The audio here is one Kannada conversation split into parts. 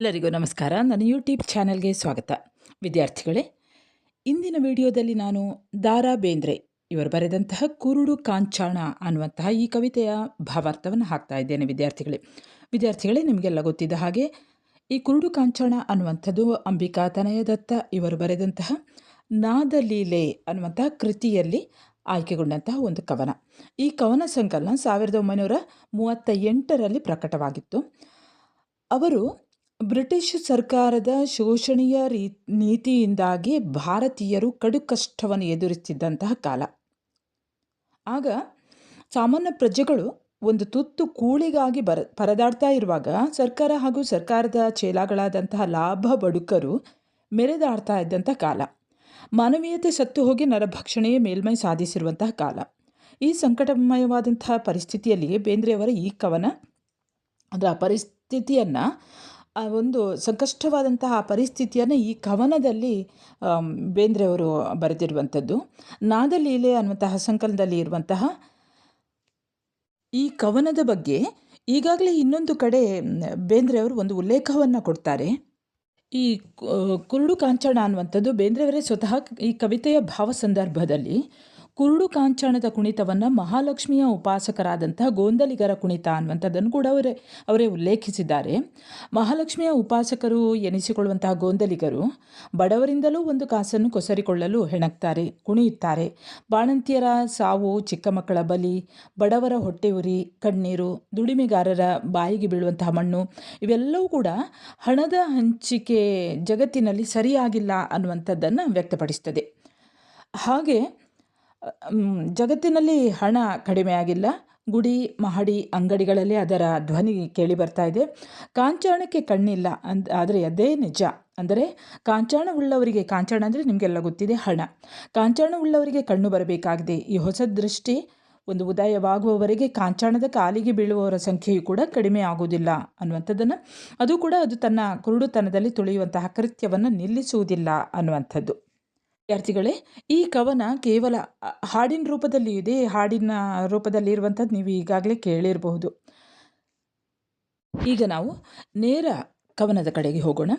ಎಲ್ಲರಿಗೂ ನಮಸ್ಕಾರ. ನನ್ನ ಯೂಟ್ಯೂಬ್ ಚಾನೆಲ್ಗೆ ಸ್ವಾಗತ. ವಿದ್ಯಾರ್ಥಿಗಳೇ, ಇಂದಿನ ವಿಡಿಯೋದಲ್ಲಿ ನಾನು ದಾರಾ ಬೇಂದ್ರೆ ಇವರು ಬರೆದಂತಹ ಕುರುಡು ಕಾಂಚಾಣ ಅನ್ನುವಂತಹ ಈ ಕವಿತೆಯ ಭಾವಾರ್ಥವನ್ನು ಹಾಕ್ತಾ ಇದ್ದೇನೆ ವಿದ್ಯಾರ್ಥಿಗಳೇ. ವಿದ್ಯಾರ್ಥಿಗಳೇ, ನಿಮಗೆಲ್ಲ ಗೊತ್ತಿದ್ದ ಹಾಗೆ ಈ ಕುರುಡು ಕಾಂಚಾಣ ಅನ್ನುವಂಥದ್ದು ಅಂಬಿಕಾ ತನಯದತ್ತ ಇವರು ಬರೆದಂತಹ ನಾದಲೀಲೆ ಅನ್ನುವಂತಹ ಕೃತಿಯಲ್ಲಿ ಆಯ್ಕೆಗೊಂಡಂತಹ ಒಂದು ಕವನ. ಈ ಕವನ ಸಂಕಲನ ಸಾವಿರದ ಒಂಬೈನೂರ ಮೂವತ್ತ ಎಂಟರಲ್ಲಿ ಪ್ರಕಟವಾಗಿತ್ತು. ಅವರು ಬ್ರಿಟಿಷ್ ಸರ್ಕಾರದ ಶೋಷಣೀಯ ರೀ, ನೀತಿಯಿಂದಾಗಿ ಭಾರತೀಯರು ಕಡು ಕಷ್ಟವನ್ನು ಎದುರಿಸುತ್ತಿದ್ದಂತಹ ಕಾಲ. ಆಗ ಸಾಮಾನ್ಯ ಪ್ರಜೆಗಳು ಒಂದು ತುತ್ತು ಕೂಳಿಗಾಗಿ ಬರ, ಪರದಾಡ್ತಾ ಇರುವಾಗ ಸರ್ಕಾರ ಹಾಗೂ ಸರ್ಕಾರದ ಚೇಲಾಗಳಾದಂತಹ ಲಾಭ ಬಡುಕರು ಮೆರೆದಾಡ್ತಾ ಇದ್ದಂಥ ಕಾಲ. ಮಾನವೀಯತೆ ಸತ್ತು ಹೋಗಿ ನರಭಕ್ಷಣೆಯೇ ಮೇಲ್ಮೈ ಸಾಧಿಸಿರುವಂತಹ ಕಾಲ. ಈ ಸಂಕಟಮಯವಾದಂತಹ ಪರಿಸ್ಥಿತಿಯಲ್ಲಿ ಬೇಂದ್ರೆಯವರ ಈ ಕವನ ಅದರ ಪರಿಸ್ಥಿತಿಯನ್ನು ಆ ಒಂದು ಸಂಕಷ್ಟವಾದಂತಹ ಪರಿಸ್ಥಿತಿಯನ್ನು ಈ ಕವನದಲ್ಲಿ ಬೇಂದ್ರೆಯವರು ಬರೆದಿರುವಂಥದ್ದು. ನಾದಲೀಲೆ ಅನ್ನುವಂತಹ ಸಂಕಲನದಲ್ಲಿ ಇರುವಂತಹ ಈ ಕವನದ ಬಗ್ಗೆ ಈಗಾಗಲೇ ಇನ್ನೊಂದು ಕಡೆ ಬೇಂದ್ರೆಯವರು ಒಂದು ಉಲ್ಲೇಖವನ್ನು ಕೊಡ್ತಾರೆ. ಈ ಕುರುಡು ಕಾಂಚಾಣ ಅನ್ನುವಂಥದ್ದು ಬೇಂದ್ರೆಯವರೇ ಸ್ವತಃ ಈ ಕವಿತೆಯ ಭಾವ ಸಂದರ್ಭದಲ್ಲಿ ಕುರುಡು ಕಾಂಚಾಣದ ಕುಣಿತವನ್ನು ಮಹಾಲಕ್ಷ್ಮಿಯ ಉಪಾಸಕರಾದಂತಹ ಗೋಂದಲಿಗರ ಕುಣಿತ ಅನ್ನುವಂಥದ್ದನ್ನು ಕೂಡ ಅವರೇ ಅವರೇ ಉಲ್ಲೇಖಿಸಿದ್ದಾರೆ. ಮಹಾಲಕ್ಷ್ಮಿಯ ಉಪಾಸಕರು ಎನಿಸಿಕೊಳ್ಳುವಂತಹ ಗೋಂದಲಿಗರು ಬಡವರಿಂದಲೂ ಒಂದು ಕಾಸನ್ನು ಕೊಸರಿಕೊಳ್ಳಲು ಹೆಣಕ್ತಾರೆ ಕುಣಿಯುತ್ತಾರೆ. ಬಾಣಂತಿಯರ ಸಾವು ಚಿಕ್ಕ ಮಕ್ಕಳ ಬಲಿ, ಬಡವರ ಹೊಟ್ಟೆ ಉರಿ, ಕಣ್ಣೀರು, ದುಡಿಮೆಗಾರರ ಬಾಯಿಗೆ ಬೀಳುವಂತಹ ಮಣ್ಣು, ಇವೆಲ್ಲವೂ ಕೂಡ ಹಣದ ಹಂಚಿಕೆ ಜಗತ್ತಿನಲ್ಲಿ ಸರಿಯಾಗಿಲ್ಲ ಅನ್ನುವಂಥದ್ದನ್ನು ವ್ಯಕ್ತಪಡಿಸ್ತದೆ. ಹಾಗೆ ಜಗತ್ತಿನಲ್ಲಿ ಹಣ ಕಡಿಮೆ ಆಗಿಲ್ಲ. ಗುಡಿ, ಮಹಡಿ, ಅಂಗಡಿಗಳಲ್ಲಿ ಅದರ ಧ್ವನಿ ಕೇಳಿ ಬರ್ತಾ ಇದೆ. ಕಾಂಚಾಣಕ್ಕೆ ಕಣ್ಣಿಲ್ಲ ಅಂದ್, ಆದರೆ ಅದೇ ನಿಜ. ಅಂದರೆ ಕಾಂಚಾಣವುಳ್ಳವರಿಗೆ ಕಾಂಚಾಣ ಅಂದರೆ ನಿಮಗೆಲ್ಲ ಗೊತ್ತಿದೆ ಹಣ. ಕಾಂಚಾಣವುಳ್ಳವರಿಗೆ ಕಣ್ಣು ಬರಬೇಕಾಗಿದೆ. ಈ ಹೊಸ ದೃಷ್ಟಿ ಒಂದು ಉದಯವಾಗುವವರೆಗೆ ಕಾಂಚಾಣದ ಕಾಲಿಗೆ ಬೀಳುವವರ ಸಂಖ್ಯೆಯು ಕೂಡ ಕಡಿಮೆ ಆಗುವುದಿಲ್ಲ ಅನ್ನುವಂಥದ್ದನ್ನು. ಅದು ಕೂಡ ಅದು ತನ್ನ ಕುರುಡುತನದಲ್ಲಿ ತುಳಿಯುವಂತಹ ಕೃತ್ಯವನ್ನು ನಿಲ್ಲಿಸುವುದಿಲ್ಲ ಅನ್ನುವಂಥದ್ದು. ವಿದ್ಯಾರ್ಥಿಗಳೇ, ಈ ಕವನ ಕೇವಲ ಹಾಡಿನ ರೂಪದಲ್ಲಿ ಇದೆ, ಹಾಡಿನ ರೂಪದಲ್ಲಿ ಇರುವಂಥದ್ದು ನೀವು ಈಗಾಗಲೇ ಕೇಳಿರಬಹುದು. ಈಗ ನಾವು ನೇರ ಕವನದ ಕಡೆಗೆ ಹೋಗೋಣ.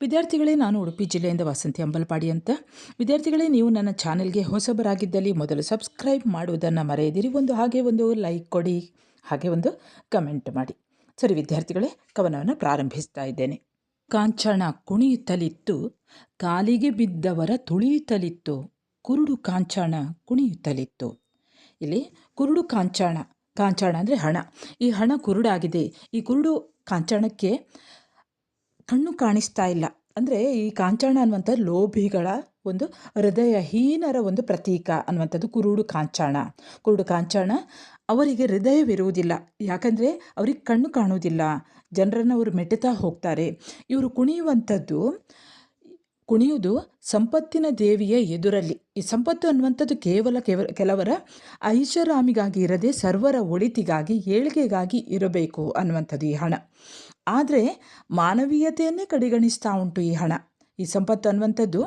ವಿದ್ಯಾರ್ಥಿಗಳೇ, ನಾನು ಉಡುಪಿ ಜಿಲ್ಲೆಯಿಂದ ವಾಸಂತಿ ಅಂಬಲ್ಪಾಡಿ ಅಂತ. ವಿದ್ಯಾರ್ಥಿಗಳೇ, ನೀವು ನನ್ನ ಚಾನೆಲ್ಗೆ ಹೊಸಬರಾಗಿದ್ದಲ್ಲಿ ಮೊದಲು ಸಬ್ಸ್ಕ್ರೈಬ್ ಮಾಡುವುದನ್ನು ಮರೆಯದಿರಿ. ಒಂದು ಹಾಗೆ ಒಂದು ಲೈಕ್ ಕೊಡಿ, ಹಾಗೆ ಒಂದು ಕಮೆಂಟ್ ಮಾಡಿ. ಸರಿ, ವಿದ್ಯಾರ್ಥಿಗಳೇ, ಕವನವನ್ನು ಪ್ರಾರಂಭಿಸ್ತಾ ಇದ್ದೇನೆ. ಕಾಂಚಣ ಕುಣಿಯುತ್ತಲಿತ್ತು, ಕಾಲಿಗೆ ಬಿದ್ದವರ ತುಳಿಯುತ್ತಲಿತ್ತು, ಕುರುಡು ಕಾಂಚಾಣ ಕುಣಿಯುತ್ತಲಿತ್ತು. ಇಲ್ಲಿ ಕುರುಡು ಕಾಂಚಾಣ ಕಾಂಚಾಣ ಅಂದರೆ ಹಣ. ಈ ಹಣ ಕುರುಡಾಗಿದೆ. ಈ ಕುರುಡು ಕಾಂಚಾಣಕ್ಕೆ ಕಣ್ಣು ಕಾಣಿಸ್ತಾ ಇಲ್ಲ. ಅಂದರೆ ಈ ಕಾಂಚಾಣ ಅನ್ನುವಂಥ ಲೋಭಿಗಳ ಒಂದು ಹೃದಯಹೀನರ ಒಂದು ಪ್ರತೀಕ ಅನ್ನುವಂಥದ್ದು ಕುರುಡು ಕಾಂಚಾಣ. ಕುರುಡು ಕಾಂಚಾಣ ಅವರಿಗೆ ಹೃದಯವಿರುವುದಿಲ್ಲ. ಯಾಕಂದರೆ ಅವ್ರಿಗೆ ಕಣ್ಣು ಕಾಣುವುದಿಲ್ಲ. ಜನರನ್ನು ಅವರು ಮೆಟ್ಟುತ್ತಾ ಹೋಗ್ತಾರೆ. ಇವರು ಕುಣಿಯುವಂಥದ್ದು, ಕುಣಿಯುವುದು ಸಂಪತ್ತಿನ ದೇವಿಯ ಎದುರಲ್ಲಿ. ಈ ಸಂಪತ್ತು ಅನ್ನುವಂಥದ್ದು ಕೇವಲ ಕೇವಲ, ಕೆಲವರ ಐಷಾರಾಮಿಗಾಗಿ ಇರದೆ ಸರ್ವರ ಒಳಿತಿಗಾಗಿ, ಏಳಿಗೆಗಾಗಿ ಇರಬೇಕು ಅನ್ನುವಂಥದ್ದು ಈ ಹಣ. ಆದರೆ ಮಾನವೀಯತೆಯನ್ನೇ ಕಡೆಗಣಿಸ್ತಾ ಉಂಟು ಈ ಹಣ. ಈ ಸಂಪತ್ತು ಅನ್ನುವಂಥದ್ದು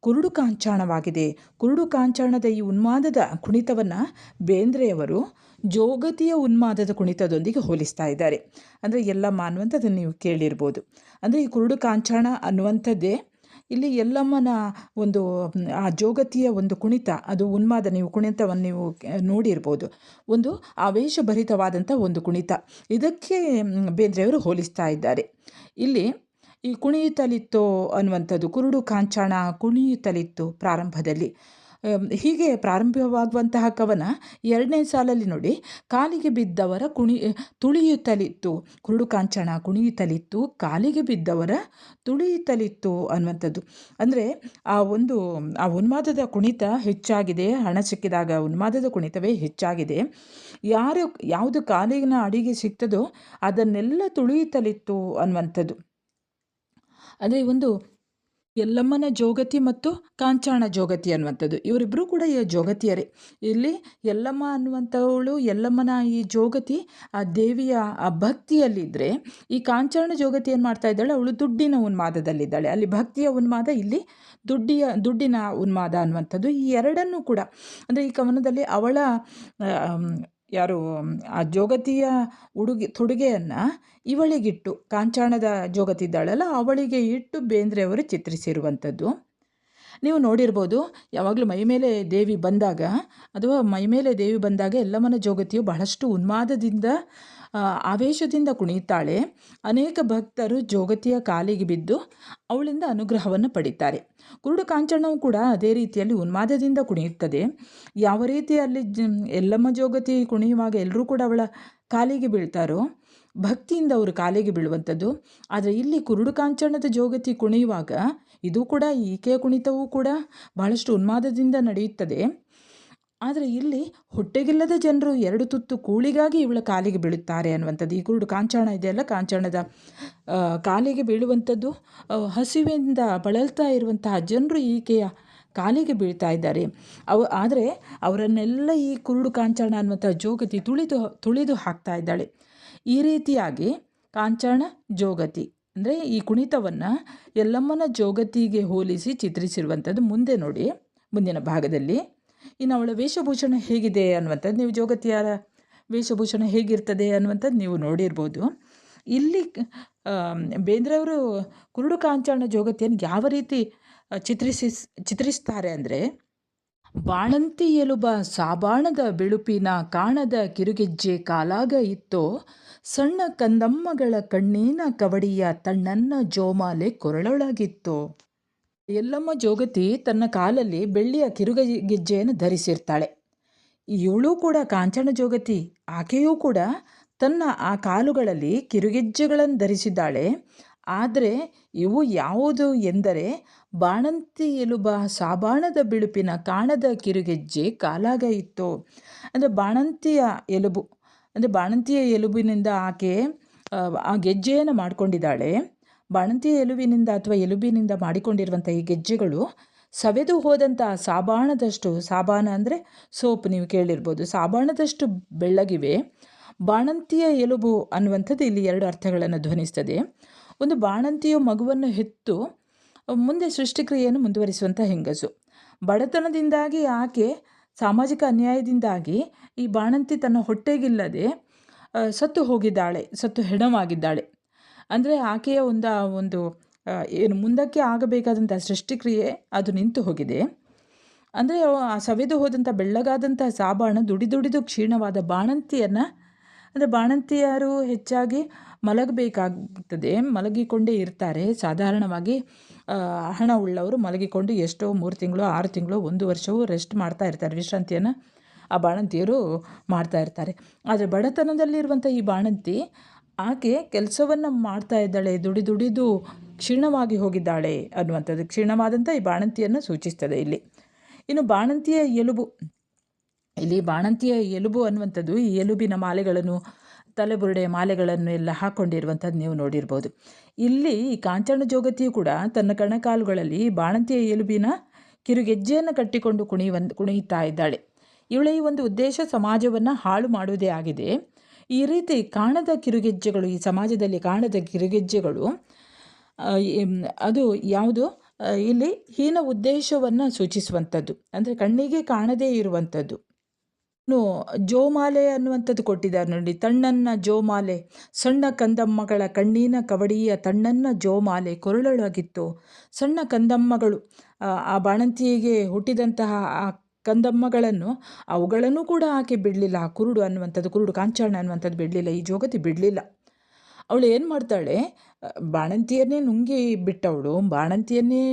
ಕುರುಡು ಕಾಂಚಾಣವಾಗಿದೆ. ಕುರುಡು ಕಾಂಚಾಣದ ಈ ಉನ್ಮಾದದ ಕುಣಿತವನ್ನು ಬೇಂದ್ರೆಯವರು ಜೋಗತಿಯ ಉನ್ಮಾದದ ಕುಣಿತದೊಂದಿಗೆ ಹೋಲಿಸ್ತಾ ಇದ್ದಾರೆ. ಅಂದರೆ ಅನ್ನುವಂಥದ್ದನ್ನು ನೀವು ಕೇಳಿರ್ಬೋದು. ಅಂದರೆ ಈ ಕುರುಡು ಕಾಂಚಾಣ ಅನ್ನುವಂಥದ್ದೇ ಇಲ್ಲಿ ಎಲ್ಲಮ್ಮನ ಒಂದು, ಆ ಜೋಗತಿಯ ಒಂದು ಕುಣಿತ, ಅದು ಉನ್ಮಾದ, ನೀವು ಕುಣಿತವನ್ನು ನೀವು ನೋಡಿರ್ಬೋದು. ಒಂದು ಆವೇಶಭರಿತವಾದಂಥ ಒಂದು ಕುಣಿತ. ಇದಕ್ಕೆ ಬೇಂದ್ರೆಯವರು ಹೋಲಿಸ್ತಾ ಇದ್ದಾರೆ. ಇಲ್ಲಿ ಈ ಕುಣಿಯುತ್ತಲಿತ್ತೋ ಅನ್ನುವಂಥದ್ದು, ಕುರುಡು ಕಾಂಚಾಣ ಕುಣಿಯುತ್ತಲಿತ್ತು ಪ್ರಾರಂಭದಲ್ಲಿ. ಹೀಗೆ ಪ್ರಾರಂಭವಾಗುವಂತಹ ಕವನ ಎರಡನೇ ಸಾಲಲ್ಲಿ ನೋಡಿ, ಕಾಲಿಗೆ ಬಿದ್ದವರ ಕುಣಿ, ತುಳಿಯುತ್ತಲಿತ್ತು, ಕುರುಡು ಕಾಂಚಣ ಕುಣಿಯುತ್ತಲಿತ್ತು, ಕಾಲಿಗೆ ಬಿದ್ದವರ ತುಳಿಯುತ್ತಲಿತ್ತು ಅನ್ನುವಂಥದ್ದು. ಅಂದರೆ ಆ ಒಂದು, ಆ ಉನ್ಮಾದದ ಕುಣಿತ ಹೆಚ್ಚಾಗಿದೆ, ಹಣ ಸಿಕ್ಕಿದಾಗ ಉನ್ಮಾದದ ಕುಣಿತವೇ ಹೆಚ್ಚಾಗಿದೆ. ಯಾರು, ಯಾವುದು ಕಾಲಿನ ಅಡಿಗೆ ಸಿಗ್ತದೋ ಅದನ್ನೆಲ್ಲ ತುಳಿಯುತ್ತಲಿತ್ತು ಅನ್ನುವಂಥದ್ದು. ಅಂದರೆ ಒಂದು ಯಲ್ಲಮ್ಮನ ಜೋಗತಿ ಮತ್ತು ಕಾಂಚಾಣ ಜೋಗತಿ ಅನ್ನುವಂಥದ್ದು. ಇವರಿಬ್ಬರೂ ಕೂಡ ಈ ಜೋಗತಿಯರೇ. ಇಲ್ಲಿ ಯಲ್ಲಮ್ಮ ಅನ್ನುವಂಥವಳು, ಯಲ್ಲಮ್ಮನ ಈ ಜೋಗತಿ, ಆ ದೇವಿಯ, ಆ ಭಕ್ತಿಯಲ್ಲಿದ್ದರೆ ಈ ಕಾಂಚಾಣ ಜೋಗತಿ ಏನು ಮಾಡ್ತಾ ಇದ್ದಾಳೆ? ಅವಳು ದುಡ್ಡಿನ ಉನ್ಮಾದದಲ್ಲಿದ್ದಾಳೆ. ಅಲ್ಲಿ ಭಕ್ತಿಯ ಉನ್ಮಾದ, ಇಲ್ಲಿ ದುಡ್ಡಿಯ, ದುಡ್ಡಿನ ಉನ್ಮಾದ ಅನ್ನುವಂಥದ್ದು. ಈ ಎರಡನ್ನೂ ಕೂಡ ಅಂದರೆ ಈ ಕವನದಲ್ಲಿ ಅವಳ ಯಾರು ಆ ಜೋಗತಿಯ ಉಡುಗೆ ತೊಡುಗೆಯನ್ನು ಇವಳಿಗಿಟ್ಟು ಕಾಂಚಾಣದ ಜೋಗತಿ ಇದ್ದಾಳಲ್ಲ ಅವಳಿಗೆ ಇಟ್ಟು ಬೇಂದ್ರೆಯವರು ಚಿತ್ರಿಸಿರುವಂಥದ್ದು. ನೀವು ನೋಡಿರ್ಬೋದು, ಯಾವಾಗಲೂ ಮೈಮೇಲೆ ದೇವಿ ಬಂದಾಗ ಅಥವಾ ಮೈ ಮೇಲೆ ದೇವಿ ಬಂದಾಗ ಎಲ್ಲಮ್ಮನ ಜೋಗತಿಯು ಬಹಳಷ್ಟು ಉನ್ಮಾದದಿಂದ ಆವೇಶದಿಂದ ಕುಣಿಯುತ್ತಾಳೆ. ಅನೇಕ ಭಕ್ತರು ಜೋಗತಿಯ ಕಾಲಿಗೆ ಬಿದ್ದು ಅವಳಿಂದ ಅನುಗ್ರಹವನ್ನು ಪಡಿತಾರೆ. ಕುರುಡು ಕಾಂಚನವು ಕೂಡ ಅದೇ ರೀತಿಯಲ್ಲಿ ಉನ್ಮಾದದಿಂದ ಕುಣಿಯುತ್ತದೆ. ಯಾವ ರೀತಿಯಲ್ಲಿ ಎಲ್ಲಮ್ಮ ಜೋಗತಿ ಕುಣಿಯುವಾಗ ಎಲ್ಲರೂ ಕೂಡ ಅವಳ ಕಾಲಿಗೆ ಬೀಳ್ತಾರೋ, ಭಕ್ತಿಯಿಂದ ಅವರು ಕಾಲಿಗೆ ಬೀಳುವಂಥದ್ದು. ಆದರೆ ಇಲ್ಲಿ ಕುರುಡು ಕಾಂಚನದ ಜೋಗತಿ ಕುಣಿಯುವಾಗ ಇದು ಕೂಡ ಈಕೆಯ ಕುಣಿತವೂ ಕೂಡ ಬಹಳಷ್ಟು ಉನ್ಮಾದದಿಂದ ನಡೆಯುತ್ತದೆ. ಆದರೆ ಇಲ್ಲಿ ಹೊಟ್ಟೆಗಿಲ್ಲದ ಜನರು ಎರಡು ತುತ್ತು ಕೂಳಿಗಾಗಿ ಇವಳ ಕಾಲಿಗೆ ಬೀಳುತ್ತಾರೆ ಅನ್ನುವಂಥದ್ದು. ಈ ಕುರುಡು ಕಾಂಚಾಣ ಇದೆಯಲ್ಲ ಕಾಂಚಾಣದ ಕಾಲಿಗೆ ಬೀಳುವಂಥದ್ದು ಹಸಿವಿನಿಂದ ಬಳಲ್ತಾ ಇರುವಂತಹ ಜನರು ಈಕೆಯ ಕಾಲಿಗೆ ಬೀಳ್ತಾ ಇದ್ದಾರೆ. ಅವ, ಆದರೆ ಅವರನ್ನೆಲ್ಲ ಈ ಕುರುಡು ಕಾಂಚಾಣ ಅನ್ನುವಂಥ ಜೋಗತಿ ತುಳಿದು ತುಳಿದು ಹಾಕ್ತಾ ಇದ್ದಾಳೆ. ಈ ರೀತಿಯಾಗಿ ಕಾಂಚಾಣ, ಜೋಗತಿ ಅಂದರೆ ಈ ಕುಣಿತವನ್ನು ಎಲ್ಲಮ್ಮನ ಜೋಗತಿಗೆ ಹೋಲಿಸಿ ಚಿತ್ರಿಸಿರುವಂಥದ್ದು ಮುಂದೆ ನೋಡಿ, ಮುಂದಿನ ಭಾಗದಲ್ಲಿ. ಇನ್ನು ಅವಳ ವೇಷಭೂಷಣ ಹೇಗಿದೆ ಅನ್ನುವಂಥದ್ದು ನೀವು ಜೋಗತಿಯರ ವೇಷಭೂಷಣ ಹೇಗಿರ್ತದೆ ಅನ್ನುವಂಥದ್ದು ನೀವು ನೋಡಿರ್ಬೋದು. ಇಲ್ಲಿ ಬೇಂದ್ರೆಯವರು ಕುರುಡು ಕಾಂಚಾಣ ಜೋಗತಿಯನ್ನು ಯಾವ ರೀತಿ ಚಿತ್ರಿಸಿ, ಚಿತ್ರಿಸ್ತಾರೆ ಅಂದರೆ ಬಾಣಂತಿ ಎಲುಬ ಸಾಬಾಣದ ಬಿಳುಪಿನ ಕಾಣದ ಕಿರುಗೆಜ್ಜೆ ಕಾಲಾಗ ಇತ್ತೋ, ಸಣ್ಣ ಕಂದಮ್ಮಗಳ ಕಣ್ಣೀನ ಕವಡಿಯ ತಣ್ಣನ್ನ ಜೋಮಾಲೆ ಕೊರಳೊಳಗಿತ್ತೋ. ಎಲ್ಲಮ್ಮ ಜೋಗತಿ ತನ್ನ ಕಾಲಲ್ಲಿ ಬೆಳ್ಳಿಯ ಕಿರುಗೆಜ್ಜೆಯನ್ನು ಧರಿಸಿರ್ತಾಳೆ. ಇವಳೂ ಕೂಡ ಕಾಂಚನ ಜೋಗತಿ, ಆಕೆಯೂ ಕೂಡ ತನ್ನ ಆ ಕಾಲುಗಳಲ್ಲಿ ಕಿರುಗೆಜ್ಜೆಗಳನ್ನು ಧರಿಸಿದ್ದಾಳೆ. ಆದರೆ ಇವು ಯಾವುದು ಎಂದರೆ ಬಾಣಂತಿ ಎಲುಬ ಸಾಬಾಣದ ಬಿಳುಪಿನ ಕಾಣದ ಕಿರುಗೆಜ್ಜೆ ಕಾಲಾಗ ಇತ್ತು. ಅಂದರೆ ಬಾಣಂತಿಯ ಎಲುಬು ಅಂದರೆ ಬಾಣಂತಿಯ ಎಲುಬಿನಿಂದ ಆಕೆ ಆ, ಗೆಜ್ಜೆಯನ್ನು ಮಾಡಿಕೊಂಡಿದ್ದಾಳೆ. ಬಾಣಂತಿಯ ಎಲುಬಿನಿಂದ ಅಥವಾ ಎಲುಬಿನಿಂದ ಮಾಡಿಕೊಂಡಿರುವಂಥ ಈ ಗೆಜ್ಜೆಗಳು ಸವೆದು ಹೋದಂಥ ಸಾಬಾಣದಷ್ಟು ಸಾಬಾನ ಅಂದರೆ ಸೋಪ್ ನೀವು ಕೇಳಿರ್ಬೋದು ಸಾಬಾಣದಷ್ಟು ಬೆಳ್ಳಗಿವೆ. ಬಾಣಂತಿಯ ಎಲುಬು ಅನ್ನುವಂಥದ್ದು ಇಲ್ಲಿ ಎರಡು ಅರ್ಥಗಳನ್ನು ಧ್ವನಿಸ್ತದೆ. ಒಂದು ಬಾಣಂತಿಯು ಮಗುವನ್ನು ಹೆತ್ತು, ಮುಂದೆ ಸೃಷ್ಟಿಕ್ರಿಯೆಯನ್ನು ಮುಂದುವರಿಸುವಂಥ ಹೆಂಗಸು. ಬಡತನದಿಂದಾಗಿ ಆಕೆ ಸಾಮಾಜಿಕ ಅನ್ಯಾಯದಿಂದಾಗಿ ಈ ಬಾಣಂತಿ ತನ್ನ ಹೊಟ್ಟೆಗಿಲ್ಲದೆ ಸತ್ತು ಹೋಗಿದ್ದಾಳೆ, ಸತ್ತು ಹೆಣವಾಗಿದ್ದಾಳೆ. ಅಂದರೆ ಆಕೆಯ ಒಂದು ಒಂದು ಏನು ಮುಂದಕ್ಕೆ ಆಗಬೇಕಾದಂಥ ಸೃಷ್ಟಿಕ್ರಿಯೆ ಅದು ನಿಂತು ಹೋಗಿದೆ. ಅಂದರೆ ಆ ಸವೆದು ಹೋದಂಥ ಬೆಳ್ಳಗಾದಂಥ ಸಾಬಾಣ ದುಡಿದುಡಿದು ಕ್ಷೀಣವಾದ ಬಾಣಂತಿಯನ್ನು, ಅಂದರೆ ಬಾಣಂತಿಯರು ಹೆಚ್ಚಾಗಿ ಮಲಗಬೇಕಾಗ್ತದೆ. ಮಲಗಿಕೊಂಡೇ ಇರ್ತಾರೆ. ಸಾಧಾರಣವಾಗಿ ಹಣ ಉಳ್ಳವರು ಮಲಗಿಕೊಂಡು ಎಷ್ಟೋ ಮೂರು ತಿಂಗಳು, ಆರು ತಿಂಗಳು, ಒಂದು ವರ್ಷವೂ ರೆಸ್ಟ್ ಮಾಡ್ತಾ ಇರ್ತಾರೆ. ವಿಶ್ರಾಂತಿಯನ್ನು ಆ ಬಾಣಂತಿಯರು ಮಾಡ್ತಾ ಇರ್ತಾರೆ. ಆದರೆ ಬಡತನದಲ್ಲಿರುವಂಥ ಈ ಬಾಣಂತಿ, ಆಕೆ ಕೆಲಸವನ್ನು ಮಾಡ್ತಾ ಇದ್ದಾಳೆ. ದುಡಿ ದುಡಿದು ಕ್ಷೀಣವಾಗಿ ಹೋಗಿದ್ದಾಳೆ ಅನ್ನುವಂಥದ್ದು. ಕ್ಷೀಣವಾದಂಥ ಈ ಬಾಣಂತಿಯನ್ನು ಸೂಚಿಸ್ತದೆ ಇಲ್ಲಿ. ಇನ್ನು ಬಾಣಂತಿಯ ಎಲುಬು, ಇಲ್ಲಿ ಬಾಣಂತಿಯ ಎಲುಬು ಅನ್ನುವಂಥದ್ದು ಈ ಎಲುಬಿನ ಮಾಲೆಗಳನ್ನು ತಲೆಬುರುಡೆಯ ಮಾಲೆಗಳನ್ನು ಎಲ್ಲ ಹಾಕ್ಕೊಂಡಿರುವಂಥದ್ದು ನೀವು ನೋಡಿರ್ಬೋದು. ಇಲ್ಲಿ ಈ ಕಾಂಚನ ಜೋಗತಿಯು ಕೂಡ ತನ್ನ ಕಣಕಾಲುಗಳಲ್ಲಿ ಬಾಣಂತಿಯ ಎಲುಬಿನ ಕಿರುಗೆಜ್ಜೆಯನ್ನು ಕಟ್ಟಿಕೊಂಡು ಕುಣಿಯುವ ಕುಣಿಯುತ್ತಾ ಇದ್ದಾಳೆ. ಇವಳ ಈ ಒಂದು ಉದ್ದೇಶ ಸಮಾಜವನ್ನು ಹಾಳು ಮಾಡುವುದೇ ಆಗಿದೆ. ಈ ರೀತಿ ಕಾಣದ ಕಿರುಗೆಜ್ಜೆಗಳು, ಈ ಸಮಾಜದಲ್ಲಿ ಕಾಣದ ಕಿರುಗೆಜ್ಜೆಗಳು ಅದು ಯಾವುದು? ಇಲ್ಲಿ ಹೀನ ಉದ್ದೇಶವನ್ನು ಸೂಚಿಸುವಂಥದ್ದು. ಅಂದರೆ ಕಣ್ಣಿಗೆ ಕಾಣದೇ ಇರುವಂಥದ್ದು. ಜೋಮಾಲೆ ಅನ್ನುವಂಥದ್ದು ಕೊಟ್ಟಿದ್ದಾರೆ ನೋಡಿ. ತಣ್ಣನ್ನ ಜೋಮಾಲೆ ಸಣ್ಣ ಕಂದಮ್ಮಗಳ ಕಣ್ಣಿನ ಕವಡಿಯ ತಣ್ಣನ್ನ ಜೋಮಾಲೆ ಕೊರಳೊಳಗಿತ್ತು ಸಣ್ಣ ಕಂದಮ್ಮಗಳು ಆ, ಬಾಣಂತಿಗೆ ಹುಟ್ಟಿದಂತಹ ಆ ಕಂದಮ್ಮಗಳನ್ನು ಅವುಗಳನ್ನು ಕೂಡ ಆಕೆ ಬಿಡಲಿಲ್ಲ. ಆ ಕುರುಡು ಅನ್ನುವಂಥದ್ದು ಕುರುಡು ಕಾಂಚಾಣ ಅನ್ನುವಂಥದ್ದು ಬಿಡಲಿಲ್ಲ ಈ ಜೋಗತಿ ಬಿಡಲಿಲ್ಲ. ಅವಳು ಏನು ಮಾಡ್ತಾಳೆ? ಬಾಣಂತಿಯನ್ನೇ ನುಂಗಿ ಬಿಟ್ಟವಳು. ಬಾಣಂತಿಯನ್ನೇ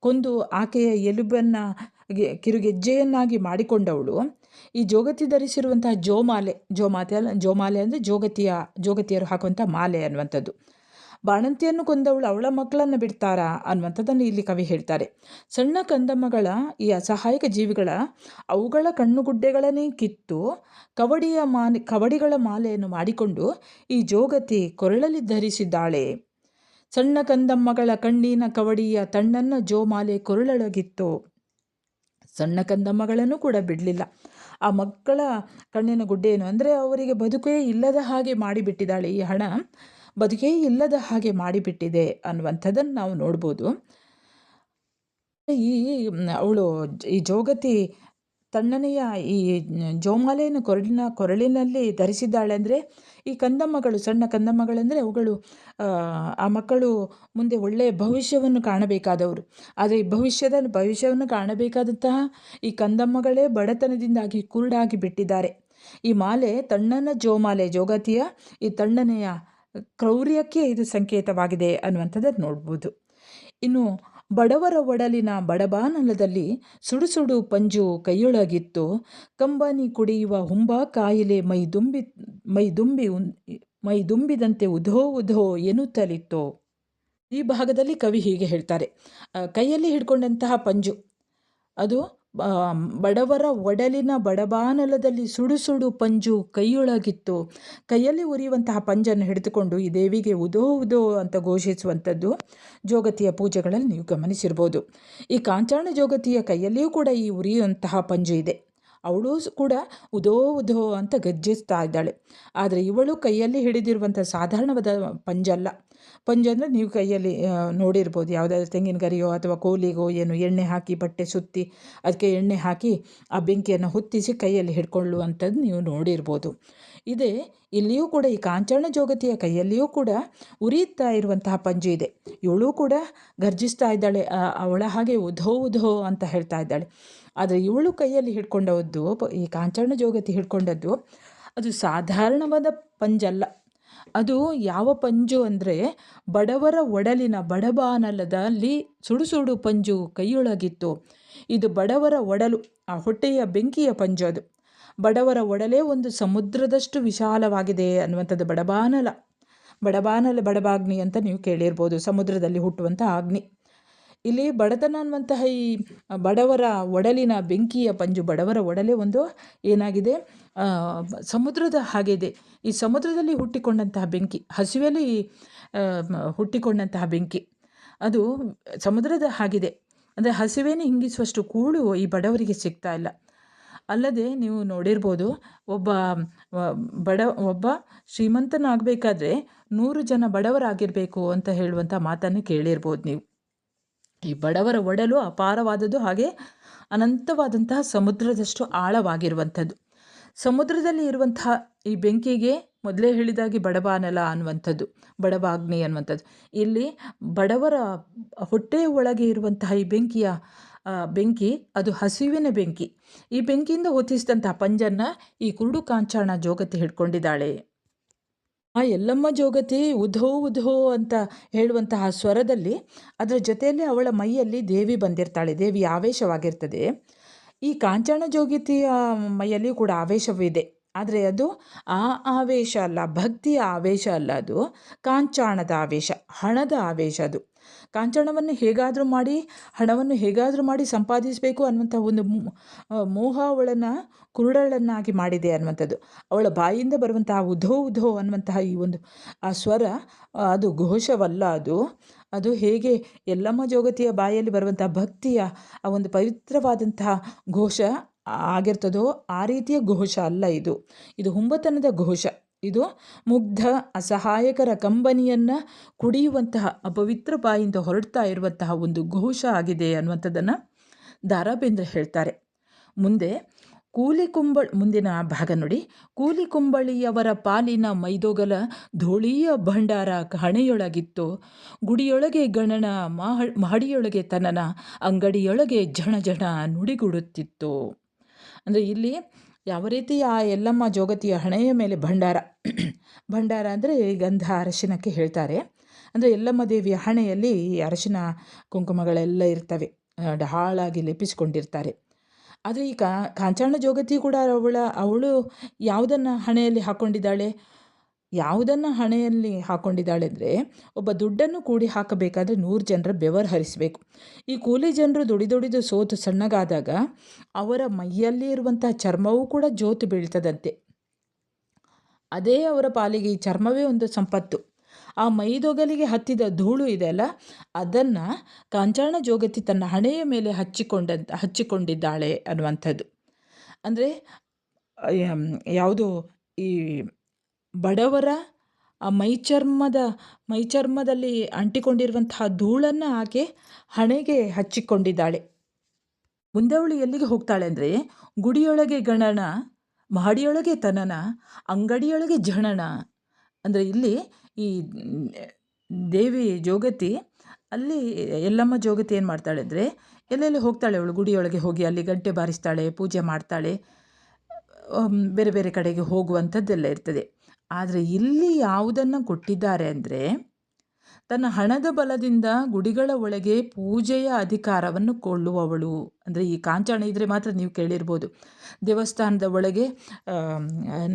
ಕೊಂದು ಆಕೆಯ ಎಲುಬನ್ನು ಕಿರುಗೆಜ್ಜೆಯನ್ನಾಗಿ ಮಾಡಿಕೊಂಡವಳು. ಈ ಜೋಗತಿ ಧರಿಸಿರುವಂತಹ ಜೋಮಾಲೆ, ಜೋಮಾತೆ ಅಲ್ಲ, ಜೋಮಾಲೆ ಅಂದರೆ ಜೋಗತಿಯ, ಜೋಗತಿಯರು ಹಾಕುವಂಥ ಮಾಲೆ ಅನ್ನುವಂಥದ್ದು. ಬಾಣಂತಿಯನ್ನು ಕೊಂದವಳು ಅವಳ ಮಕ್ಕಳನ್ನು ಬಿಡ್ತಾರಾ ಅನ್ನುವಂಥದ್ದನ್ನು ಇಲ್ಲಿ ಕವಿ ಹೇಳ್ತಾರೆ. ಸಣ್ಣ ಕಂದಮ್ಮಗಳ ಈ ಅಸಹಾಯಕ ಜೀವಿಗಳ ಅವುಗಳ ಕಣ್ಣುಗುಡ್ಡೆಗಳನ್ನೇ ಕಿತ್ತು ಕವಡಿಯ ಮಾಲೆ, ಕವಡಿಗಳ ಮಾಲೆಯನ್ನು ಮಾಡಿಕೊಂಡು ಈ ಜೋಗತಿ ಕೊರಳಲ್ಲಿ ಧರಿಸಿದ್ದಾಳೆ. ಸಣ್ಣ ಕಂದಮ್ಮಗಳ ಕಣ್ಣಿನ ಕವಡಿಯ ತಣ್ಣನ್ನ ಜೋಮಾಲೆ ಕೊರಳೊಳಗಿತ್ತು. ಸಣ್ಣ ಕಂದಮ್ಮಗಳನ್ನು ಕೂಡ ಬಿಡಲಿಲ್ಲ. ಆ ಮಕ್ಕಳ ಕಣ್ಣಿನ ಗುಡ್ಡೇನು ಅಂದರೆ ಅವರಿಗೆ ಬದುಕೇ ಇಲ್ಲದ ಹಾಗೆ ಮಾಡಿಬಿಟ್ಟಿದ್ದಾಳೆ ಈ ಹಣ. ಬದುಕೇ ಇಲ್ಲದ ಹಾಗೆ ಮಾಡಿಬಿಟ್ಟಿದೆ ಅನ್ನುವಂಥದ್ದನ್ನು ನಾವು ನೋಡ್ಬೋದು. ಈ, ಅವಳು ಈ ಜೋಗತಿ ತಣ್ಣನೆಯ ಈ ಜೋಮಾಲೆಯನ್ನು ಕೊರಳಿನ ಕೊರಳಿನಲ್ಲಿ ಧರಿಸಿದ್ದಾಳೆ ಅಂದರೆ ಈ ಕಂದಮ್ಮಗಳು, ಸಣ್ಣ ಕಂದಮ್ಮಗಳೆಂದರೆ ಅವುಗಳು, ಆ ಮಕ್ಕಳು ಮುಂದೆ ಒಳ್ಳೆಯ ಭವಿಷ್ಯವನ್ನು ಕಾಣಬೇಕಾದವರು. ಆದರೆ ಈ ಭವಿಷ್ಯದ, ಭವಿಷ್ಯವನ್ನು ಕಾಣಬೇಕಾದಂತಹ ಈ ಕಂದಮ್ಮಗಳೇ ಬಡತನದಿಂದಾಗಿ ಕುರುಡಾಗಿ ಬಿಟ್ಟಿದ್ದಾರೆ. ಈ ಮಾಲೆ ತಣ್ಣನ ಜೋಮಾಲೆ, ಜೋಗತಿಯ ಈ ತಣ್ಣನೆಯ ಕ್ರೌರ್ಯಕ್ಕೆ ಇದು ಸಂಕೇತವಾಗಿದೆ ಅನ್ನುವಂಥದ್ದನ್ನು ನೋಡ್ಬೋದು. ಇನ್ನು ಬಡವರ ಒಡಲಿನ ಬಡಬಾನಲದಲ್ಲಿ ಸುಡುಸುಡು ಸುಡು ಪಂಜು ಕೈಯೊಳಗಿತ್ತು. ಕಂಬನಿ ಕುಡಿಯುವ ಹುಂಬ ಕಾಯಿಲೆ ಮೈದುಂಬಿ ಮೈದುಂಬಿ ಮೈದುಂಬಿದಂತೆ ಉಧೋ ಉಧೋ ಎನ್ನುತ್ತಲಿತ್ತು. ಈ ಭಾಗದಲ್ಲಿ ಕವಿ ಹೀಗೆ ಹೇಳ್ತಾರೆ. ಕೈಯಲ್ಲಿ ಹಿಡ್ಕೊಂಡಂತಹ ಪಂಜು. ಅದು ಬಡವರ ಒಡಲಿನ ಬಡಬಾನಲದಲ್ಲಿ ಸುಡು ಸುಡು ಪಂಜು ಕೈಯೊಳಗಿತ್ತು. ಕೈಯಲ್ಲಿ ಉರಿಯುವಂತಹ ಪಂಜನ್ನು ಹಿಡಿದುಕೊಂಡು ಈ ದೇವಿಗೆ ಉದೋ ಉದೋ ಅಂತ ಘೋಷಿಸುವಂಥದ್ದು ಜೋಗತಿಯ ಪೂಜೆಗಳಲ್ಲಿ ನೀವು ಗಮನಿಸಿರ್ಬೋದು. ಈ ಕಾಂಚಾಣ ಜೋಗತಿಯ ಕೈಯಲ್ಲಿಯೂ ಕೂಡ ಈ ಉರಿಯುವಂತಹ ಪಂಜು ಇದೆ. ಅವಳು ಕೂಡ ಉದೋ ಉದೋ ಅಂತ ಗರ್ಜಿಸ್ತಾ ಇದ್ದಾಳೆ. ಆದರೆ ಇವಳು ಕೈಯಲ್ಲಿ ಹಿಡಿದಿರುವಂಥ ಸಾಧಾರಣವಾದ ಪಂಜಲ್ಲ. ಪಂಜ ಅಂದರೆ ನೀವು ಕೈಯಲ್ಲಿ ನೋಡಿರ್ಬೋದು. ಯಾವುದಾದ್ರೂ ತೆಂಗಿನ ಗರಿಯೋ ಅಥವಾ ಕೋಲಿಗೋ ಏನು ಎಣ್ಣೆ ಹಾಕಿ, ಬಟ್ಟೆ ಸುತ್ತಿ, ಅದಕ್ಕೆ ಎಣ್ಣೆ ಹಾಕಿ ಆ ಬೆಂಕಿಯನ್ನು ಹೊತ್ತಿಸಿ ಕೈಯಲ್ಲಿ ಹಿಡ್ಕೊಳ್ಳುವಂಥದ್ದು ನೀವು ನೋಡಿರ್ಬೋದು. ಇದೇ ಇಲ್ಲಿಯೂ ಕೂಡ ಈ ಕಾಂಚಾಣ ಜೋಗತಿಯ ಕೈಯಲ್ಲಿಯೂ ಕೂಡ ಉರಿಯುತ್ತಾ ಇರುವಂತಹ ಪಂಜು ಇದೆ. ಇವಳು ಕೂಡ ಗರ್ಜಿಸ್ತಾ ಇದ್ದಾಳೆ ಅವಳ ಹಾಗೆ ಉಧೋ ಉಧೋ ಅಂತ ಹೇಳ್ತಾ ಇದ್ದಾಳೆ. ಆದರೆ ಇವಳು ಕೈಯಲ್ಲಿ ಹಿಡ್ಕೊಂಡದ್ದು, ಈ ಕಾಂಚಾಣ ಜೋಗತಿ ಹಿಡ್ಕೊಂಡದ್ದು, ಅದು ಸಾಧಾರಣವಾದ ಪಂಜಲ್ಲ. ಅದು ಯಾವ ಪಂಜು ಅಂದರೆ ಬಡವರ ಒಡಲಿನ ಬಡಬಾನಲದಲ್ಲಿ ಸುಡು ಸುಡು ಪಂಜು ಕೈಯೊಳಗಿತ್ತು. ಇದು ಬಡವರ ಒಡಲು, ಆ ಹೊಟ್ಟೆಯ ಬೆಂಕಿಯ ಪಂಜು ಅದು. ಬಡವರ ಒಡಲೇ ಒಂದು ಸಮುದ್ರದಷ್ಟು ವಿಶಾಲವಾಗಿದೆ ಅನ್ನುವಂಥದ್ದು ಬಡಬಾನಲ. ಬಡಬಾನಲ, ಬಡಬಾಗ್ನಿ ಅಂತ ನೀವು ಕೇಳಿರ್ಬೋದು, ಸಮುದ್ರದಲ್ಲಿ ಹುಟ್ಟುವಂಥ ಅಗ್ನಿ. ಇಲ್ಲಿ ಬಡತನ ಅನ್ನುವಂತಹ ಈ ಬಡವರ ಒಡಲಿನ ಬೆಂಕಿಯ ಪಂಜು, ಬಡವರ ಒಡಲೆ ಒಂದು ಏನಾಗಿದೆ? ಸಮುದ್ರದ ಹಾಗಿದೆ ಈ ಸಮುದ್ರದಲ್ಲಿ ಹುಟ್ಟಿಕೊಂಡಂತಹ ಬೆಂಕಿ, ಹಸಿವೆಯಲ್ಲಿ ಹುಟ್ಟಿಕೊಂಡಂತಹ ಬೆಂಕಿ, ಅದು ಸಮುದ್ರದ ಹಾಗಿದೆ. ಅಂದರೆ ಹಸಿವೇನೆ ಹಿಂಗಿಸುವಷ್ಟು ಕೂಳು ಈ ಬಡವರಿಗೆ ಸಿಗ್ತಾ ಇಲ್ಲ. ಅಲ್ಲದೆ ನೀವು ನೋಡಿರ್ಬೋದು, ಒಬ್ಬ ಬಡ, ಒಬ್ಬ ಶ್ರೀಮಂತನಾಗಬೇಕಾದ್ರೆ ನೂರು ಜನ ಬಡವರಾಗಿರಬೇಕು ಅಂತ ಹೇಳುವಂಥ ಮಾತನ್ನು ಕೇಳಿರ್ಬೋದು ನೀವು. ಈ ಬಡವರ ಒಡಲು ಅಪಾರವಾದದ್ದು ಹಾಗೆ ಅನಂತವಾದಂತಹ ಸಮುದ್ರದಷ್ಟು ಆಳವಾಗಿರುವಂಥದ್ದು. ಸಮುದ್ರದಲ್ಲಿ ಇರುವಂತಹ ಈ ಬೆಂಕಿಗೆ ಮೊದಲೇ ಹೇಳಿದಾಗಿ ಬಡವಾನಲ ಅನ್ನುವಂಥದ್ದು ಬಡವಾಗ್ನಿ ಅನ್ನುವಂಥದ್ದು. ಇಲ್ಲಿ ಬಡವರ ಹೊಟ್ಟೆಯ ಒಳಗೆ ಇರುವಂತಹ ಈ ಬೆಂಕಿಯ ಬೆಂಕಿ ಅದು ಹಸಿವಿನ ಬೆಂಕಿ. ಈ ಬೆಂಕಿಯಿಂದ ಹೊತ್ತಿಸಿದಂತಹ ಪಂಜನ್ನ ಈ ಕುರುಡು ಕಾಂಚಾಣ ಜೋಗತಿ ಹಿಡ್ಕೊಂಡಿದ್ದಾಳೆ. ಆ ಎಲ್ಲಮ್ಮ ಜೋಗತಿ ಉಧೋ ಉಧೋ ಅಂತ ಹೇಳುವಂತಹ ಸ್ವರದಲ್ಲಿ ಅದರ ಜೊತೆಯಲ್ಲಿ ಅವಳ ಮೈಯಲ್ಲಿ ದೇವಿ ಬಂದಿರ್ತಾಳೆ. ದೇವಿ ಆವೇಶವಾಗಿರ್ತದೆ. ಈ ಕಾಂಚಾಣ ಜೋಗತಿಯ ಮೈಯಲ್ಲಿಯೂ ಕೂಡ ಆವೇಶವಿದೆ. ಆದರೆ ಅದು ಆ ಆವೇಶ ಅಲ್ಲ, ಭಕ್ತಿಯ ಆವೇಶ ಅಲ್ಲ ಅದು. ಕಾಂಚಾಣದ ಆವೇಶ, ಹಣದ ಆವೇಶ ಅದು. ಕಾಂಚನವನ್ನು ಹೇಗಾದರೂ ಮಾಡಿ, ಹಣವನ್ನು ಹೇಗಾದರೂ ಮಾಡಿ ಸಂಪಾದಿಸಬೇಕು ಅನ್ನುವಂಥ ಒಂದು ಮೋಹ ಅವಳನ್ನು ಕುರುಡಳನ್ನಾಗಿ ಮಾಡಿದೆ ಅನ್ನುವಂಥದ್ದು. ಅವಳ ಬಾಯಿಂದ ಬರುವಂತಹ ಉಧೋ ಉಧೋ ಅನ್ನುವಂತಹ ಈ ಒಂದು, ಆ ಸ್ವರ, ಅದು ಘೋಷವಲ್ಲ ಅದು. ಅದು ಹೇಗೆ ಎಲ್ಲಮ್ಮ ಜೋಗತಿಯ ಬಾಯಲ್ಲಿ ಬರುವಂತಹ ಭಕ್ತಿಯ ಆ ಒಂದು ಪವಿತ್ರವಾದಂತಹ ಘೋಷ ಆಗಿರ್ತದೋ ಆ ರೀತಿಯ ಘೋಷ ಅಲ್ಲ ಇದು. ಇದು ಹುಂಬತನದ ಘೋಷ. ಇದು ಮುಗ್ಧ, ಅಸಹಾಯಕರ ಕಂಬನಿಯನ್ನು ಕುಡಿಯುವಂತಹ ಅಪವಿತ್ರ ಬಾಯಿಂದ ಹೊರಡ್ತಾ ಇರುವಂತಹ ಒಂದು ಘೋಷ ಆಗಿದೆ ಅನ್ನುವಂಥದ್ದನ್ನು ದಾರಾಬೇಂದ್ರ ಹೇಳ್ತಾರೆ. ಮುಂದೆ ಕೂಲಿ ಕುಂಬಳ, ಮುಂದಿನ ಭಾಗ ನೋಡಿ. ಕೂಲಿ ಕುಂಬಳಿಯವರ ಪಾಲಿನ ಮೈದೋಗಲ ಧೂಳಿಯ ಭಂಡಾರ ಹಣೆಯೊಳಗಿತ್ತು ಗುಡಿಯೊಳಗೆ ಗಣನ, ಮಹ, ಮಹಡಿಯೊಳಗೆ ತನನ, ಅಂಗಡಿಯೊಳಗೆ ಜಣ ನುಡಿಗುಡುತ್ತಿತ್ತು. ಅಂದರೆ ಇಲ್ಲಿ ಯಾವ ರೀತಿ ಆ ಎಲ್ಲಮ್ಮ ಜೋಗತಿಯ ಹಣೆಯ ಮೇಲೆ ಭಂಡಾರ? ಭಂಡಾರ ಅಂದರೆ ಗಂಧ ಅರಶಿನಕ್ಕೆ ಹೇಳ್ತಾರೆ. ಅಂದರೆ ಎಲ್ಲಮ್ಮ ದೇವಿಯ ಹಣೆಯಲ್ಲಿ ಈ ಅರಶಿನ ಕುಂಕುಮಗಳೆಲ್ಲ ಇರ್ತವೆ. ಡಹಾಳಾಗಿ ಲೆಪ್ಪಿಸಿಕೊಂಡಿರ್ತಾರೆ ಆದರೆ ಈ ಕಾಂಚಾಣ ಜೋಗತಿ ಕೂಡ ಅವಳ, ಅವಳು ಯಾವುದನ್ನು ಹಣೆಯಲ್ಲಿ ಹಾಕ್ಕೊಂಡಿದ್ದಾಳೆ ಯಾವುದನ್ನು ಹಣೆಯಲ್ಲಿ ಹಾಕ್ಕೊಂಡಿದ್ದಾಳೆ ಅಂದರೆ ಒಬ್ಬ ದುಡ್ಡನ್ನು ಕೂಡಿ ಹಾಕಬೇಕಾದ್ರೆ ನೂರು ಜನರ ಬೆವರು ಹರಿಸಬೇಕು. ಈ ಕೂಲಿ ಜನರು ದುಡಿದುಡಿದು ಸೋತು ಸಣ್ಣಗಾದಾಗ ಅವರ ಮೈಯಲ್ಲಿ ಇರುವಂತಹ ಚರ್ಮವೂ ಕೂಡ ಜೋತು ಬೀಳ್ತದಂತೆ. ಅದೇ ಅವರ ಪಾಲಿಗೆ ಈ ಚರ್ಮವೇ ಒಂದು ಸಂಪತ್ತು. ಆ ಮೈದೊಗಲಿಗೆ ಹತ್ತಿದ ಧೂಳು ಇದೆಯಲ್ಲ ಅದನ್ನು ಕಾಂಚಾಣ ಜೋಗತಿ ತನ್ನ ಹಣೆಯ ಮೇಲೆ ಹಚ್ಚಿಕೊಂಡಂತ, ಹಚ್ಚಿಕೊಂಡಿದ್ದಾಳೆ ಅನ್ನುವಂಥದ್ದು. ಅಂದರೆ ಯಾವುದು ಈ ಬಡವರ, ಆ ಮೈಚರ್ಮದ, ಮೈಚರ್ಮದಲ್ಲಿ ಅಂಟಿಕೊಂಡಿರುವಂತಹ ಧೂಳನ್ನು ಆಕೆ ಹಣೆಗೆ ಹಚ್ಚಿಕೊಂಡಿದ್ದಾಳೆ. ಮುಂದೆ ಅವಳು ಎಲ್ಲಿಗೆ ಹೋಗ್ತಾಳೆ ಅಂದರೆ, ಗುಡಿಯೊಳಗೆ ಗಣನ, ಮಹಡಿಯೊಳಗೆ ತನನ, ಅಂಗಡಿಯೊಳಗೆ ಜಣನ ಅಂದರೆ ಇಲ್ಲಿ ಈ ದೇವಿ ಜೋಗತಿ, ಅಲ್ಲಿ ಎಲ್ಲಮ್ಮ ಜೋಗತಿ ಏನು ಮಾಡ್ತಾಳೆ ಅಂದರೆ, ಎಲ್ಲೆಲ್ಲಿ ಹೋಗ್ತಾಳೆ ಅವಳು? ಗುಡಿಯೊಳಗೆ ಹೋಗಿ ಅಲ್ಲಿ ಗಂಟೆ ಬಾರಿಸ್ತಾಳೆ, ಪೂಜೆ ಮಾಡ್ತಾಳೆ ಬೇರೆ ಬೇರೆ ಕಡೆಗೆ ಹೋಗುವಂಥದ್ದೆಲ್ಲ ಇರ್ತದೆ. ಆದರೆ ಇಲ್ಲಿ ಯಾವುದನ್ನು ಕೊಟ್ಟಿದ್ದಾರೆ ಅಂದರೆ ತನ್ನ ಹಣದ ಬಲದಿಂದ ಗುಡಿಗಳ ಒಳಗೆ ಪೂಜೆಯ ಅಧಿಕಾರವನ್ನು ಕೊಳ್ಳುವವಳು. ಅಂದರೆ ಈ ಕಾಂಚಾಣ ಇದ್ದರೆ ಮಾತ್ರ ನೀವು ಕೇಳಿರ್ಬೋದು. ದೇವಸ್ಥಾನದ ಒಳಗೆ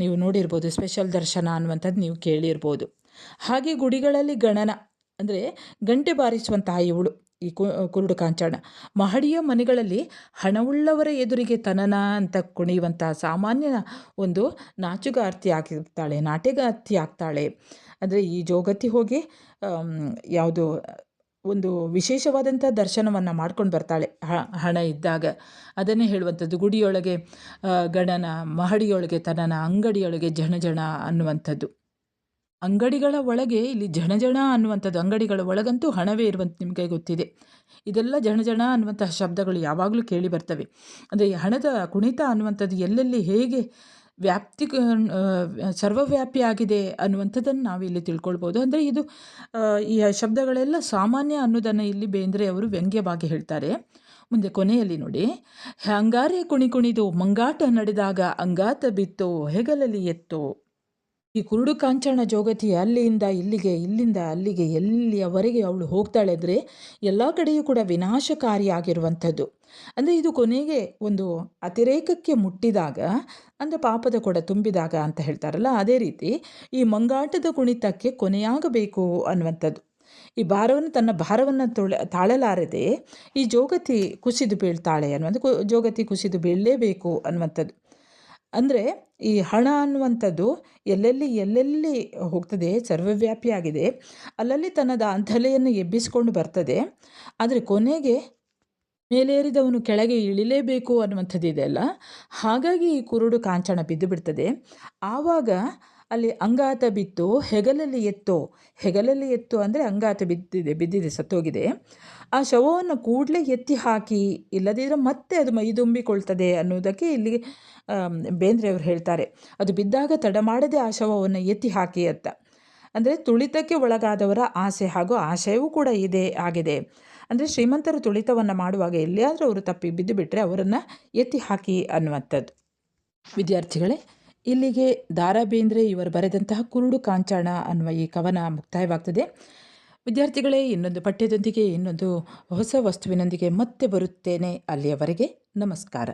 ನೀವು ನೋಡಿರ್ಬೋದು ಸ್ಪೆಷಲ್ ದರ್ಶನ ಅನ್ನುವಂಥದ್ದು ನೀವು ಕೇಳಿರ್ಬೋದು. ಹಾಗೆ ಗುಡಿಗಳಲ್ಲಿ ಗಣನ, ಅಂದರೆ ಗಂಟೆ ಬಾರಿಸುವಂತಹ ಇವಳು. ಈ ಕುರುಡು ಕಾಂಚಾಣ. ಮಹಡಿಯ ಮನೆಗಳಲ್ಲಿ ಹಣವುಳ್ಳವರ ಎದುರಿಗೆ ತನನ ಅಂತ ಕುಣಿಯುವಂತಹ ಸಾಮಾನ್ಯ ಒಂದು ನಾಚುಗಾರ್ತಿ ಆಗಿರ್ತಾಳೆ ನಾಟ್ಯಗಾರ್ತಿ ಆಗ್ತಾಳೆ. ಅಂದರೆ ಈ ಜೋಗತಿ ಹೋಗಿ ಯಾವುದು ಒಂದು ವಿಶೇಷವಾದಂಥ ದರ್ಶನವನ್ನು ಮಾಡ್ಕೊಂಡು ಬರ್ತಾಳೆ ಹಣ ಇದ್ದಾಗ. ಅದನ್ನೇ ಹೇಳುವಂಥದ್ದು, ಗುಡಿಯೊಳಗೆ ಗಣನ, ಮಹಡಿಯೊಳಗೆ ತನನ, ಅಂಗಡಿಯೊಳಗೆ ಜನ ಅನ್ನುವಂಥದ್ದು. ಅಂಗಡಿಗಳ ಒಳಗೆ ಇಲ್ಲಿ ಜಣಜಣ ಅನ್ನುವಂಥದ್ದು, ಅಂಗಡಿಗಳ ಒಳಗಂತೂ ಹಣವೇ ಇರುವಂತ ನಿಮಗೆ ಗೊತ್ತಿದೆ. ಇದೆಲ್ಲ ಜಣಜಣ ಅನ್ನುವಂತಹ ಶಬ್ದಗಳು ಯಾವಾಗಲೂ ಕೇಳಿ ಬರ್ತವೆ. ಅಂದರೆ ಹಣದ ಕುಣಿತ ಅನ್ನುವಂಥದ್ದು ಎಲ್ಲೆಲ್ಲಿ ಹೇಗೆ ವ್ಯಾಪ್ತಿ ಸರ್ವವ್ಯಾಪಿ ಆಗಿದೆ ಅನ್ನುವಂಥದ್ದನ್ನು ಇಲ್ಲಿ ತಿಳ್ಕೊಳ್ಬೋದು. ಅಂದರೆ ಇದು ಈ ಶಬ್ದಗಳೆಲ್ಲ ಸಾಮಾನ್ಯ ಅನ್ನೋದನ್ನು ಇಲ್ಲಿ ಬೇಂದ್ರೆ ಅವರು ವ್ಯಂಗ್ಯವಾಗಿ ಹೇಳ್ತಾರೆ. ಮುಂದೆ ಕೊನೆಯಲ್ಲಿ ನೋಡಿ. ಹಂಗಾರೆ ಕುಣಿ ಕುಣಿದು ಮಂಗಾಟ ನಡೆದಾಗ ಅಂಗಾತ ಬಿತ್ತೋ ಹೆಗಲಲ್ಲಿ ಎತ್ತೋ ಈ ಕುರುಡು ಕಾಂಚನ ಜೋಗತಿ ಅಲ್ಲಿಂದ ಇಲ್ಲಿಗೆ, ಇಲ್ಲಿಂದ ಅಲ್ಲಿಗೆ, ಎಲ್ಲಿಯವರೆಗೆ ಅವಳು ಹೋಗ್ತಾಳೆ ಅಂದರೆ ಎಲ್ಲ ಕಡೆಯೂ ಕೂಡ ವಿನಾಶಕಾರಿಯಾಗಿರುವಂಥದ್ದು. ಅಂದರೆ ಇದು ಕೊನೆಗೆ ಒಂದು ಅತಿರೇಕಕ್ಕೆ ಮುಟ್ಟಿದಾಗ, ಅಂದರೆ ಪಾಪದ ಕೊಡ ತುಂಬಿದಾಗ ಅಂತ ಹೇಳ್ತಾರಲ್ಲ, ಅದೇ ರೀತಿ ಈ ಮಂಗಾಟದ ಕುಣಿತಕ್ಕೆ ಕೊನೆಯಾಗಬೇಕು ಅನ್ನುವಂಥದ್ದು. ಈ ಭಾರವನ್ನು, ತನ್ನ ಭಾರವನ್ನು ತೊಳೆ, ತಾಳಲಾರದೆ ಈ ಜೋಗತಿ ಕುಸಿದು ಬೀಳ್ತಾಳೆ ಅನ್ನುವಂಥ ಜೋಗತಿ ಕುಸಿದು ಬೀಳಲೇಬೇಕು ಅನ್ನುವಂಥದ್ದು. ಅಂದರೆ ಈ ಹಣ ಅನ್ನುವಂಥದ್ದು ಎಲ್ಲೆಲ್ಲಿ ಎಲ್ಲೆಲ್ಲಿ ಹೋಗ್ತದೆ ಸರ್ವವ್ಯಾಪಿಯಾಗಿದೆ ಅಲ್ಲಲ್ಲಿ ತನ್ನದ ಅಂಥಲೆಯನ್ನು ಎಬ್ಬಿಸಿಕೊಂಡು ಬರ್ತದೆ, ಆದರೆ ಕೊನೆಗೆ ಮೇಲೇರಿದವನು ಕೆಳಗೆ ಇಳಿಲೇಬೇಕು ಅನ್ನುವಂಥದ್ದು ಇದೆಯಲ್ಲ ಹಾಗಾಗಿ ಈ ಕುರುಡು ಕಾಂಚಣ ಬಿದ್ದು ಬಿಡ್ತದೆ. ಆವಾಗ ಅಲ್ಲಿ ಅಂಗಾತ ಬಿತ್ತು, ಹೆಗಲಲ್ಲಿ ಎತ್ತು. ಹೆಗಲಲ್ಲಿ ಎತ್ತು ಅಂದರೆ ಅಂಗಾತ ಬಿದ್ದಿದೆ ಬಿದ್ದಿದೆ, ಸತ್ತೋಗಿದೆ. ಆ ಶವವನ್ನು ಕೂಡಲೇ ಎತ್ತಿ ಹಾಕಿ ಇಲ್ಲದಿದ್ದರೆ ಮತ್ತೆ ಅದು ಮೈದುಂಬಿಕೊಳ್ತದೆ ಅನ್ನೋದಕ್ಕೆ ಇಲ್ಲಿ ಬೇಂದ್ರೆ ಅವರು ಹೇಳ್ತಾರೆ. ಅದು ಬಿದ್ದಾಗ ತಡ ಮಾಡದೆ ಆ ಶವವನ್ನು ಎತ್ತಿ ಹಾಕಿ ಅಂತ. ಅಂದರೆ ತುಳಿತಕ್ಕೆ ಒಳಗಾದವರ ಆಸೆ ಹಾಗೂ ಆಶಯವೂ ಕೂಡ ಇದೆ, ಆಗಿದೆ. ಅಂದರೆ ಶ್ರೀಮಂತರು ತುಳಿತವನ್ನು ಮಾಡುವಾಗ ಎಲ್ಲಿಯಾದರೂ ಅವರು ತಪ್ಪಿ ಬಿದ್ದು ಬಿಟ್ಟರೆ ಅವರನ್ನು ಎತ್ತಿ ಹಾಕಿ ಅನ್ನುವಂಥದ್ದು. ವಿದ್ಯಾರ್ಥಿಗಳೇ ಇಲ್ಲಿಗೆ ದಾರಾ ಬೇಂದ್ರೆ ಇವರು ಬರೆದಂತಹ ಕುರುಡು ಕಾಂಚಾಣ ಅನ್ನುವ ಈ ಕವನ ಮುಕ್ತಾಯವಾಗ್ತದೆ. ವಿದ್ಯಾರ್ಥಿಗಳೇ, ಇನ್ನೊಂದು ಪಠ್ಯದೊಂದಿಗೆ ಇನ್ನೊಂದು ಹೊಸ ವಸ್ತುವಿನೊಂದಿಗೆ ಮತ್ತೆ ಬರುತ್ತೇನೆ. ಅಲ್ಲಿಯವರೆಗೆ ನಮಸ್ಕಾರ.